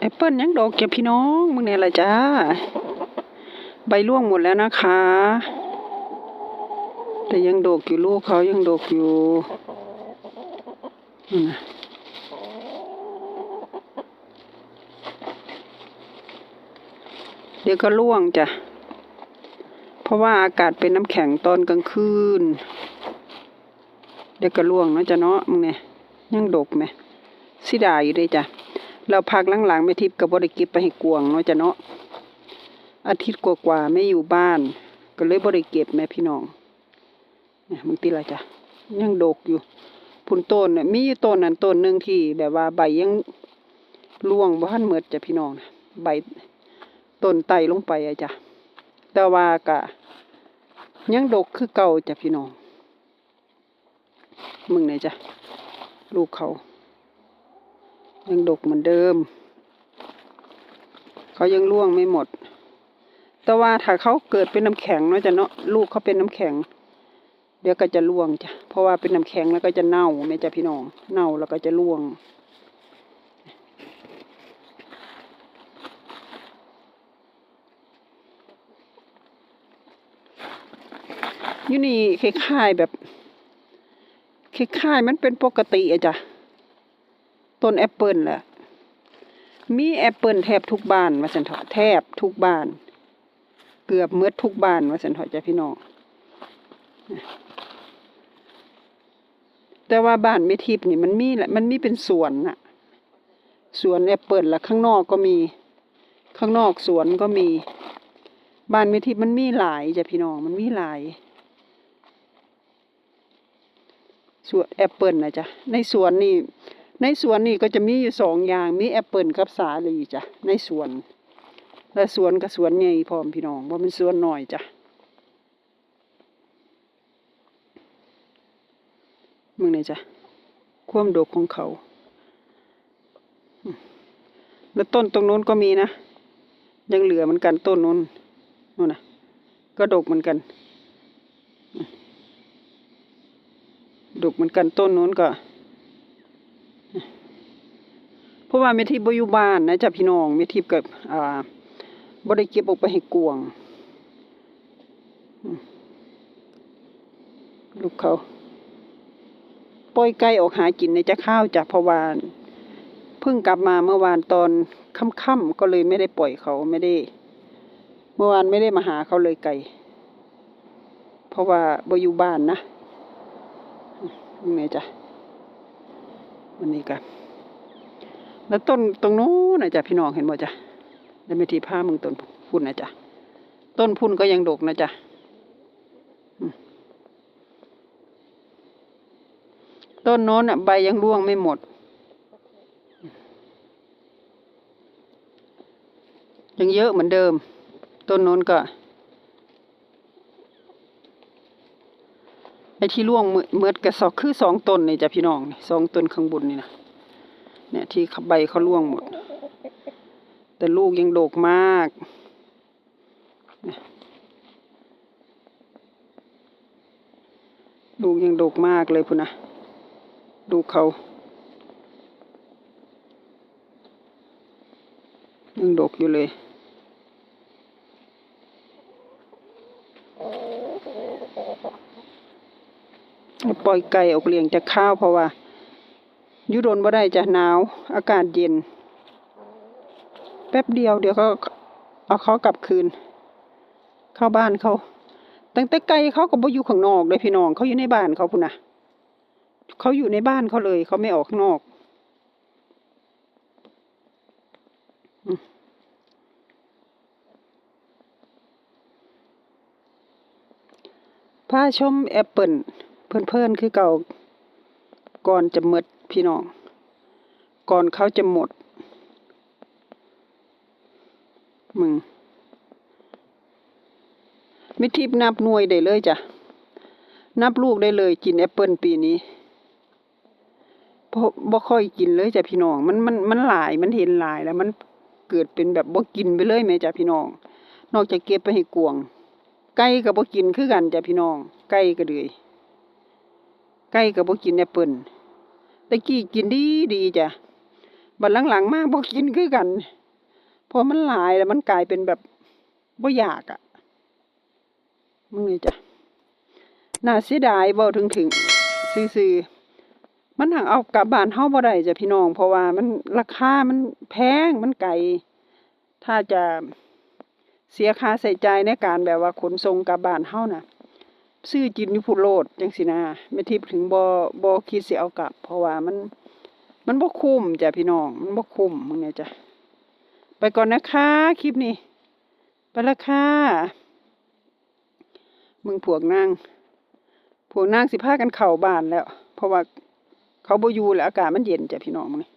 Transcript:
แอปเปิลยังดอกเก็บพี่น้องมึงเนี่ยละจ้า ใบร่วงหมดแล้วนะคะ แต่ยังดกอยู่ลูกเขายังดกอยู่นะเดี๋ยวก็ร่วงจ้ะ เพราะว่าอากาศเป็นน้ำแข็งตอนกลางคืน เดี๋ยวก็ร่วงเนาะจ้ะเนาะมึงเนี่ยยังดกไหมสิดาอยู่เด้จ้ะ เราพักหลังๆไม่ทิพย์กับบริกิบไปให้กวงเนาะจ้ะเนาะอาทิตย์กว่าๆไม่อยู่บ้าน ก็เลยบริเก็บแม่พี่น้องเนี่ยมึงตีละไรจ้ะยังโดกอยู่พุ่นต้นเนี่ยมีอยู่ต้นนั้นต้นหนึ่งที่แบบว่าใบยังร่วงบ้านเมิดจ้ะพี่น้องนะใบต้นไตลงไปอะจ้ะแต่ว่ากะยังดกคือเก่าจ้ะพี่น้อง มึงไหนจ้ะลูกเขา ยังดกเหมือนเดิม เขายังร่วงไม่หมด แต่ว่าถ้าเขาเกิดเป็นน้ำแข็งเนาะจะเนาะลูกเขาเป็นน้ำแข็ง เดี๋ยวก็จะร่วงจ้ะเพราะว่าเป็นน้ำแข็งแล้วก็จะเน่าแม่จ้ะพี่น้องเน่าแล้วก็จะร่วงยู่นี่คล้ายๆแบบคล้ายๆมันเป็นปกติอะจ้ะ ต้นแอปเปิลแหละมีแอปเปิลแทบทุกบ้านว่าสันเถาะแทบทุกบ้าน เกือบเมืดทุกบ้านว่าสันเถาะจ้ะพี่น้องแต่ว่าบ้านไม่ทิพย์นี่มันมีแหละมันมีเป็นสวนน่ะสวนแอปเปิลละข้างนอกก็มี ข้างนอกสวนก็มี บ้านไม่ทิพย์มันมีหลายจ้ะพี่น้องมันมีหลายสวนแอปเปิลนะจ๊ะในสวนนี่ ในสวนนี่ก็จะมีอยู่สองอย่าง มีแอปเปิลกับสาลีจ้ะ ในสวน และสวนกับสวนใหญ่พร้อมพี่น้องว่าเป็นสวนหน่อยจ้ะมึงไหนจ้ะความดกของเขา แล้วต้นตรงนู้นก็มีนะ ยังเหลือเหมือนกันต้นนู้นนู่นนะก็ดกเหมือนกัน ดกเหมือนกันต้นนู้นก็ เพราะว่าเมทิพย์บอยู่บ้านนะจ้ะพี่น้องเมทิพย์กับอ่าบริเก็บออกไปให้กวง ลูกเขาปล่อยไก่ออกหากินในจะข้าวจ้ะเพาวานเพิ่งกลับมาเมื่อวานตอนค่ำๆก็เลยไม่ได้ปล่อยเขาไม่ได้ เมื่อวานไม่ได้มาหาเขาเลยไก่ เพราะว่าบอยู่บ้านนะยังไงจ้ะวันนี้กัน แล้วต้นตรงนู้นนะจ๊ะพี่น้องเห็นบ่จ้ะแล้วไม่ทีผ้ามึงต้นพุ่นนะจ๊ะต้นพุ่นก็ยังดกนะจ๊ะต้นโน้นอะใบยังร่วงไม่หมด ยังเยอะเหมือนเดิม ต้นโน้นก็ไอ้ที่ร่วงเมือเมือดกระสอบคือสองต้นนี่จ้ะพี่น้องนี่สองต้นข้างบนนี่นะ เนี่ยที่เขาใบเขาร่วงหมด แต่ลูกยังโดกมาก ลูกยังโดกมากเลยพุ่นนะดูเขายังโดกอยู่เลย ปล่อยไก่ออกเลี้ยงจากข้าวเพราะว่า ยุโดนบ่ได้จะหนาว อากาศเย็น แป๊บเดียวเดี๋ยวก็เอาเขากลับคืน เข้าบ้านเขาตั้งแต่ไก่เขาก็บ่อยู่ข้างนอกเลยพี่น้องเขาอยู่ในบ้านเขาพุ่นนะเขาอยู่ในบ้านเขาเลย เขาไม่ออกข้างนอกอืมพาชมแอปเปิลเพื่อนๆคือเก่าก่อนจะหมด พี่น้อง ก่อนเขาจะหมด มึงมิทิพนับหน่วยได้เลยจ้ะ นับลูกได้เลยกินแอปเปิลปีนี้เพราะบ่ค่อยกินเลยจ้ะพี่น้อง มันมันมันหลายมันเห็นหลายแล้ว มันเกิดเป็นแบบบ่กินไปเลยแม่จ้ะพี่น้อง นอกจากเก็บไปให้กวางไก่ก็บ่กินคือกันจ้ะพี่น้อง ไก่ก็เลยไก่ก็บ่กินแอปเปิล ตะกี้กินดีดีจ้ะบัดหลังๆ มากบ่กินคือกันเพราะมันหลายแล้วมันกลายเป็นแบบบ่อยากอะมึงนี่จ้ะน่าเสียดายเว้าถึงถึงซื่อๆมันหังเอากลับบ้านเฮาบ่ได้จ้ะพี่น้อง เพราะว่ามันราคามันแพงมันไกลถ้าจะเสียค่าใช้จ่ายในการแบบว่าขนส่งกลับบ้านเฮาน่ะ ซื้อกินอยู่พุโลดจังซี่นะแม่ทิพย์ถึงบ่บ่คิดสิเอากลับ เพราะว่ามัน มันบ่คุ้มจ้ะพี่น้อง มันบ่คุ้มมึงเนี่ยจ้ะไปก่อนนะคะคลิปนี้ไปละค่ะมึงพวกนางพวกนางสิพากันเข้าบ้านแล้ว เพราะว่าเขาบ่อยู่แล้วอากาศมันเย็นจ้ะพี่น้องมึงนี่